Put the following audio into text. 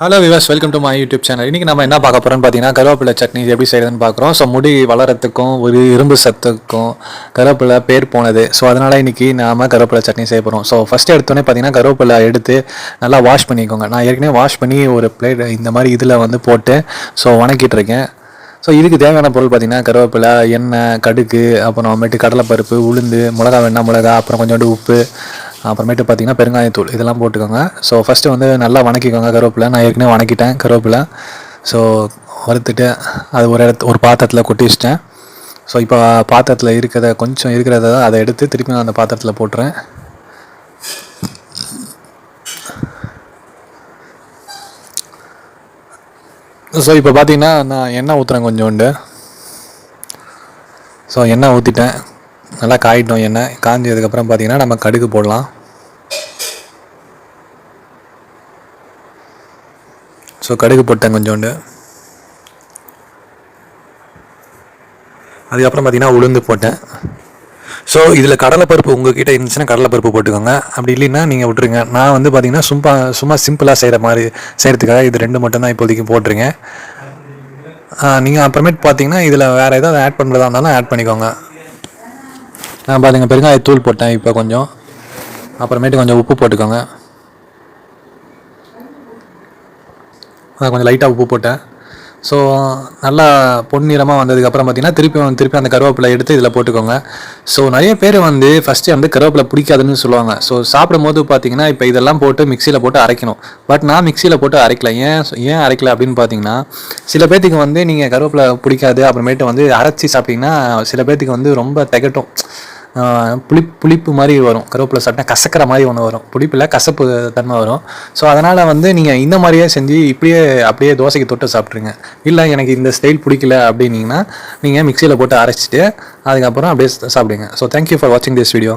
Hello Vilas welcome to my YouTube channel இன்றைக்கி நம்ம என்ன பார்க்க போகிறோம்னு பார்த்தீங்கன்னா கருவேப்பிலை சட்னி எப்படி செய்யுதுன்னு பார்க்குறோம். ஸோ முடி வளரத்துக்கும் ஒரு இரும்பு சத்துக்கும் கருவேப்பிலை பேர் போனது. ஸோ அதனால் இன்றைக்கி நாம் கருவேப்பிலை சட்னி செய்ய போகிறோம் ஸோ ஃபஸ்ட்டு எடுத்தோடனே பார்த்தீங்கன்னா கருவேப்பிலை எடுத்து நல்லா வாஷ் பண்ணிக்கோங்க. நான் ஏற்கனவே வாஷ் பண்ணி ஒரு பிளேட் இந்த மாதிரி இதில் வந்து போட்டு ஸோ வணக்கிட்டு இருக்கேன். ஸோ இதுக்கு தேவையான பொருள் பார்த்தீங்கன்னா கருவேப்பிலை எண்ணெய் கடுகு அப்புறமேட்டு கடலைப்பருப்பு உளுந்து மிளகா வேணா மிளகா அப்புறம் கொஞ்சோண்டு உப்பு அப்புறமேட்டு பார்த்தீங்கன்னா பெருங்காயத்தூள் இதெல்லாம் போட்டுக்கோங்க. ஸோ ஃபஸ்ட்டு வந்து நல்லா வணக்கிக்கோங்க கருவேப்பிலை. நான் ஏற்கனவே வணக்கிட்டேன் கருவேப்பிலை. ஸோ வறுத்துட்டு அது ஒரு இடத்து ஒரு பாத்திரத்தில் கொட்டி வச்சிட்டேன். ஸோ இப்போ பாத்திரத்தில் இருக்கிறத கொஞ்சம் இருக்கிறத அதை எடுத்து திருப்பி நான் அந்த பாத்திரத்தில் போட்டுறேன். ஸோ இப்போ பார்த்தீங்கன்னா நான் எண்ணெய் ஊற்றுறேன் கொஞ்சோண்டு. ஸோ எண்ணெய் ஊற்றிட்டேன் நல்லா காயிட்டோம் எண்ணெய் காஞ்சதுக்கப்புறம் பார்த்தீங்கன்னா நம்ம கடுகு போடலாம். ஸோ கடுகு போட்டேன் கொஞ்சோண்டு. அதுக்கப்புறம் பார்த்திங்கன்னா உளுந்து போட்டேன். ஸோ இதில் கடலைப்பருப்பு உங்ககிட்ட இருந்துச்சுன்னா கடலைப்பருப்பு போட்டுக்கோங்க. அப்படி இல்லைன்னா நீங்கள் விட்டுருங்க. நான் வந்து பார்த்திங்கன்னா சும்மா சும்மா சிம்பிளாக செய்கிற மாதிரி செய்கிறதுக்காக இது ரெண்டு மட்டும்தான் இப்போதைக்கு போட்டுருங்க நீங்கள் அப்புறமேட்டு பார்த்தீங்கன்னா இதில் வேறு ஏதாவது ஆட் பண்ணுறதா இருந்தாலும் ஆட் பண்ணிக்கோங்க. நான் பாருங்கள் பெருங்காயத்தூள் போட்டேன் இப்போ கொஞ்சம். அப்புறமேட்டு கொஞ்சம் உப்பு போட்டுக்கோங்க. நான் கொஞ்சம் லைட்டாக உப்பு போட்டேன். ஸோ நல்லா பொன்னிறமாக வந்ததுக்கப்புறம் பார்த்தீங்கன்னா திருப்பி வந்து- திருப்பி அந்த கருவேப்பிலை எடுத்து இதில் போட்டுக்கோங்க. ஸோ நிறைய பேர் வந்து ஃபஸ்ட்டு வந்து கருவேப்பிலை பிடிக்காதுன்னு சொல்லுவாங்க. ஸோ சாப்பிடும்போது பார்த்தீங்கன்னா இப்போ இதெல்லாம் போட்டு மிக்சியில் போட்டு அரைக்கணும். பட் நான் மிக்சியில் போட்டு அரைக்கல. ஏன் ஏன் அரைக்கல அப்படின்னு பார்த்தீங்கன்னா சில பேர்த்துக்கு வந்து நீங்கள் கருவேப்பிலை பிடிக்காது அப்புறமேட்டு வந்து அரைச்சி சாப்பிட்டிங்கன்னா சில பேர்த்துக்கு வந்து ரொம்ப திகட்டும். புளி புளிப் புளிப்பு மாதிரி வரும். கருவேப்பிலை சாப்பிட்டா கசக்கிற மாதிரி ஒன்று வரும். புளிப்பில் கசப்பு தன்மை வரும். ஸோ அதனால் வந்து நீங்கள் இந்த மாதிரியே செஞ்சு இப்படியே அப்படியே தோசைக்கு தொட்டு சாப்பிட்ருங்க இல்லை எனக்கு இந்த ஸ்டைல் பிடிக்கல அப்படின்னீங்கன்னா நீங்கள் மிக்சியில் போட்டு அரைச்சிட்டு அதுக்கப்புறம் அப்படியே சாப்பிடுங்க. ஸோ தேங்க்யூ ஃபார் வாட்சிங் திஸ் வீடியோ